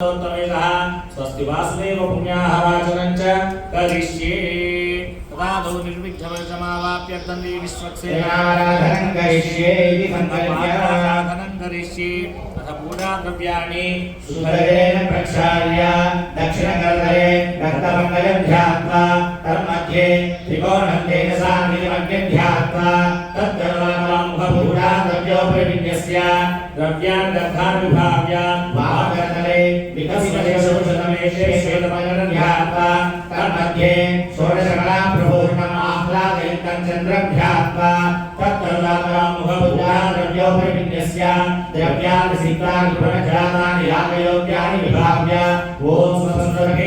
स्वस्ति वासुदेव पुण्याः वाचनं च करिष्ये तदादौ निर्विघ्नवर्षमावाप्यर्थन्ति सेनाराधनं करिष्ये इति सङ्कल्प्य करिष्ये अथ पूजाद्रव्याणि सुन्दरेण प्रक्षाल्य दक्षिणकर्णे रक्तमङ्गलं ध्यात्वा तन्मध्ये त्रिकोणं तेजसा ध्यात्वा तत्कर्मामुखपूजाद्रव्योपविन्यस्य द्रव्यान् दग्धान् विभाव्य तन्मध्ये षोडशकलाप्रपूर्णम् आह्लादयुक्तं चन्द्रं ध्यात्वा तत्कर्मामुखपूजाद्रव्योपविन्यस्य द्रव्यानि सिक्तानि पुनः यागयोग्यानि विभाव्य ॐ स्वस्वर्गे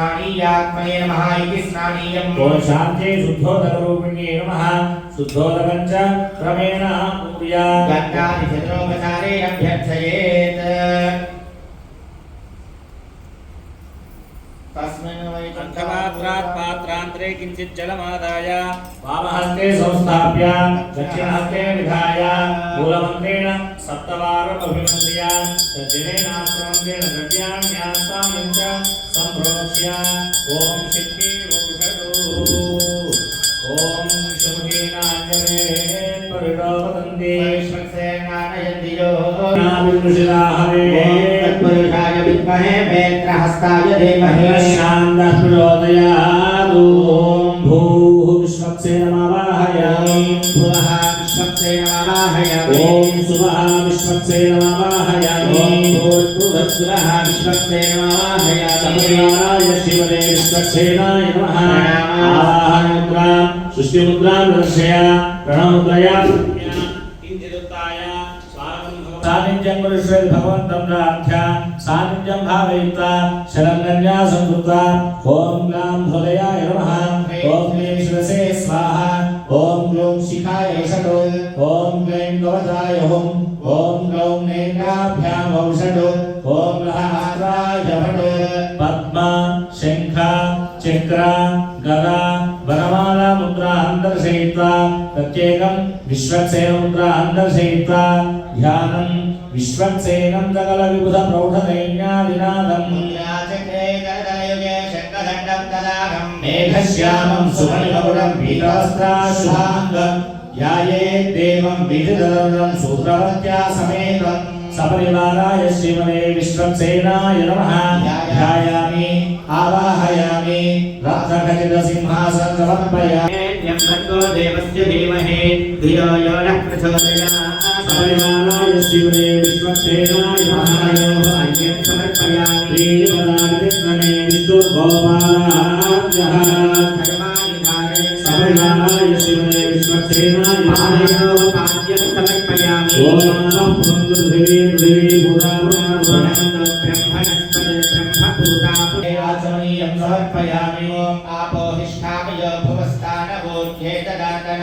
स्नानीयात्मने नमः इति स्नानीयम्। शान्त्यै शुद्धोदकरूपिण्ये नमः। शुद्धोदकं च क्रमेण कुर्यात् गङ्गादिशतरोपचारेण अभ्यर्थयेत्। तस्मिन् वै अर्धपात्रात् पात्रान्तरे किञ्चित् जलमादाय वामहस्ते संस्थाप्य दक्षिणहस्ते विधाय मूलमन्त्रेण सप्तवारम् अभिमन्त्र्य तज्जनेनाश्रमन्त्रेण द्रव्याण्यास्तां च सम्प्रोक्ष्य ॐ शिल्पी वपुषतु ॐ शुभकीनाञ्जने परिणोपतन्ति वैश्वक्सेनानयन्ति यो वेत्रहस्ताय धीमहि शान्तः प्रचोदयात् ॐ भूः विश्वक्सेनमावाहयामि भुवः विश्वक्सेनमावाहयामि ॐ सुवः विश्वक्सेनमावाहयामि ॐ भूर्भुवस्सुरः विश्वक्सेनमावाहयामि सपरिवाराय शिवदे विश्वक्सेनाय नमः आवाहनमुद्रां सृष्टिमुद्रां दर्शय प्रणवमुद्रया सान्निध्यं पुरुषे भगवन्तं प्रार्थ्य सान्निध्यं भावयित्वा शरण्यन्या संकृत्वा ॐ ग्लां हृदयाय नमः ॐ क्लीं शिरसे स्वाहा ॐ ग्लौं शिखाय षडो ॐ क्लीं कवचाय हुं ॐ ग्लौं नेत्राभ्यां औषधो ॐ लहास्त्राय भटो पद्मा शङ्ख चक्र गदा वरमाला मुद्रां दर्शयित्वा प्रत्येकं विश्वक्सेन मुद्रां दर्शयित्वा ध्यानं విశ్వక్సేనందగల విబుధ ప్రౌఢదైన్యాదినాదం మేఘశ్యామం సుమణిమగుణం వీరాస్త్రాశుభాంగం యాయే దేవం విధిదరం సూత్రవత్యా సమేతం. సపరివారాయ శ్రీమనే విశ్వక్సేనాయ నమః. ధ్యాయామి ఆవాహయామి రత్నఖచిత సింహాసనం దేవస్య ధీమహి ధియో యో నః ప్రచోదయాత్ शिवने विश्वसेनाय महायो भाग्यं समर्पयामि देवदानविद्वने विदुर्गोपालाभ्यः समर्याय शिवने विश्वसेनाय भाग्यं समर्पयामि समर्पयामि ॐ आपो हिष्ठामय भुवस्तानवो ह्येतदातन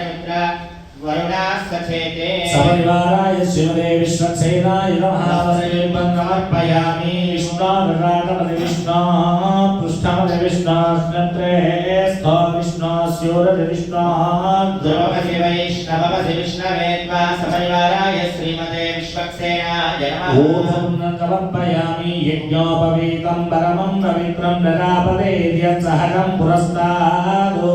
मित्र वरुणाः सचेते सपरिवाराय श्रीमते विश्वक्सेनाय नमः शिल्पं समर्पयामि विष्णुर्राटपति विष्णु पृष्ठपति विष्णुस्नत्रे स्थ विष्णुस्योरति विष्णु द्रवमसि वैष्णवमसि विष्णवे त्वा सपरिवाराय श्रीमते विश्वक्सेनाय नमः ॐ समर्पयामि यज्ञोपवीतं परमं पवित्रं नरापदे यत्सहजं पुरस्तादो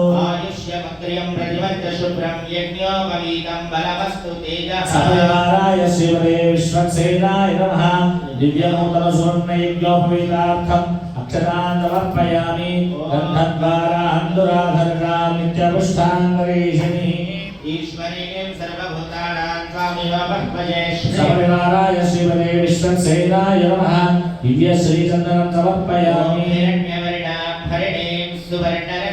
त्रयं प्रतिवन्तशुभ्रं यज्ञोपवीतं बलवस्तु तेजः सपरिवाराय शिवने विश्वक्सेनाय नमः दिव्यनूतनसुवर्णयज्ञोपवीतार्थम् अक्षतान् समर्पयामि गन्धद्वारा हन्दुराधर्णां नित्यपुष्टाङ्गरेशनि ईश्वरीं सर्वभूतानां स्वामिवामर्पये सपरिवाराय शिवने विश्वक्सेनाय नमः दिव्यश्रीचन्दनं समर्पयामि हिरण्यवर्णां हरिणीं सुवर्णर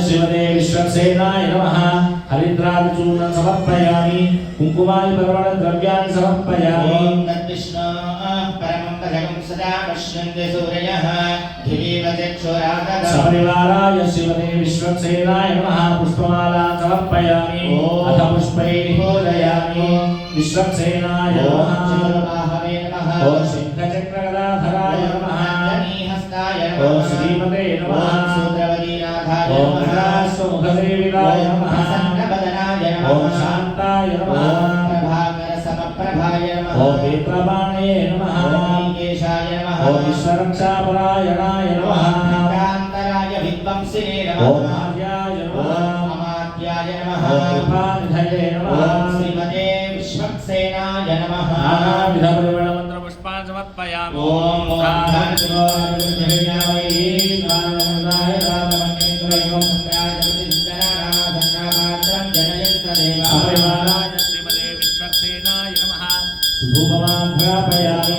शिवदे विश्वक्सेनाय नमः। हरिद्रादिचूर्णं समर्पयामि। कुङ्कुमाय पर्वणद्रव्याणि समर्पयामि। सपरिवाराय शिवने विश्वक्सेनाय नमः। पुष्पमाला समर्पयामि। अथ पुष्पैः पूजयामि। विश्वक्सेनाय नमः। ॐ नेत्रबाणये नमः केशाय नमः ॐ विश्वरक्षापरायणाय नमः कान्तराय विद्वंसिने नमः ॐ आर्याय नमः अमात्याय नमः कृपानिधये नमः श्रीमते विश्वक्सेनाय नमः नानाविधपरिमलमन्त्रपुष्पान् समर्पयामि ॐ जनयन्तदेवा ధూపమాఘ్రాపయామి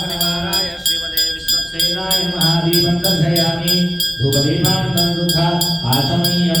పరివారాయ శ్రీమదే విశ్వక్సేనాయ నమః దీపం దర్శయామి ధూపదీపాంతం శుద్ధ ఆచమనీయం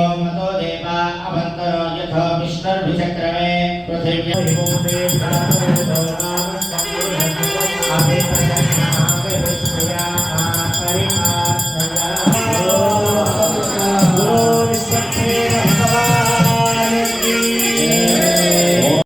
Hare Om